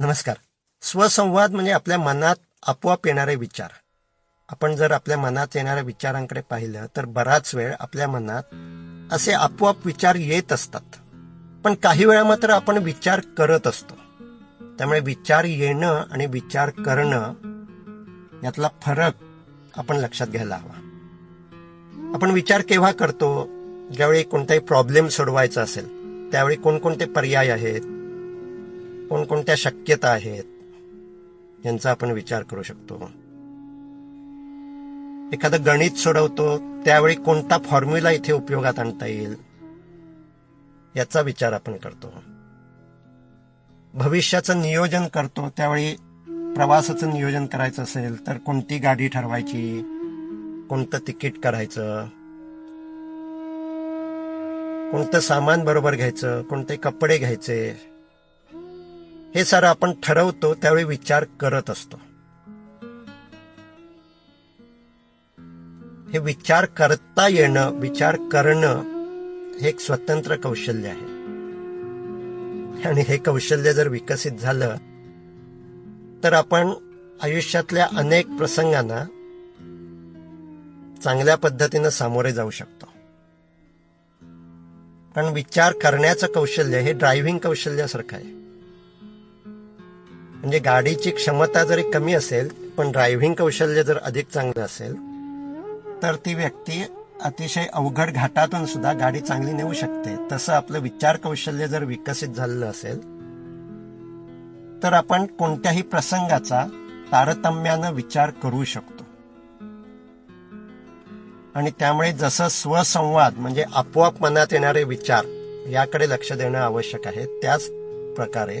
नमस्कार. स्वसंवाद म्हणजे आपल्या मनात आपोआप येणारे विचार. आपण जर आपल्या मनात येणाऱ्या विचारांकडे पाहिलं तर बराच वेळ आपल्या मनात असे आपोआप विचार येत असतात. पण काही वेळा मात्र आपण विचार करत असतो. त्यामुळे विचार येणं आणि विचार करणं यातला फरक आपण लक्षात घ्यायला हवा. आपण विचार केव्हा करतो? ज्यावेळी कोणताही प्रॉब्लेम सोडवायचा असेल त्यावेळी कोणकोणते पर्याय आहेत? कोणकोणत्या शक्यता आहेत यांचा आपण विचार करू शकतो. एखादं गणित सोडवतो त्यावेळी कोणता फॉर्म्युला इथे उपयोगात आणता येईल याचा विचार आपण करतो. भविष्याचं नियोजन करतो त्यावेळी प्रवासाचं नियोजन करायचं असेल तर कोणती गाडी ठरवायची कोणतं तिकीट करायचं कोणतं सामान बरोबर घ्यायचं कोणते कपडे घ्यायचे हे सारं आपण ठरवतो त्यावेळी विचार करत असतो. हे विचार करता येणं विचार करणं हे एक स्वतंत्र कौशल्य आहे. आणि हे कौशल्य जर विकसित झालं तर आपण आयुष्यातल्या अनेक प्रसंगांना चांगल्या पद्धतीनं सामोरे जाऊ शकतो. कारण विचार करण्याचं कौशल्य हे ड्रायव्हिंग कौशल्यासारखं आहे. म्हणजे गाडीची क्षमता जरी कमी असेल पण ड्रायव्हिंग कौशल्य जर अधिक चांगलं असेल तर ती व्यक्ती अतिशय अवघड घाटातून सुद्धा गाडी चांगली नेऊ शकते. तसं आपलं विचार कौशल्य जर विकसित झालेलं असेल तर आपण कोणत्याही प्रसंगाचा तारतम्यानं विचार करू शकतो. आणि त्यामुळे जसं स्वसंवाद म्हणजे आपोआप मनात येणारे विचार याकडे लक्ष देणं आवश्यक आहे. त्याच प्रकारे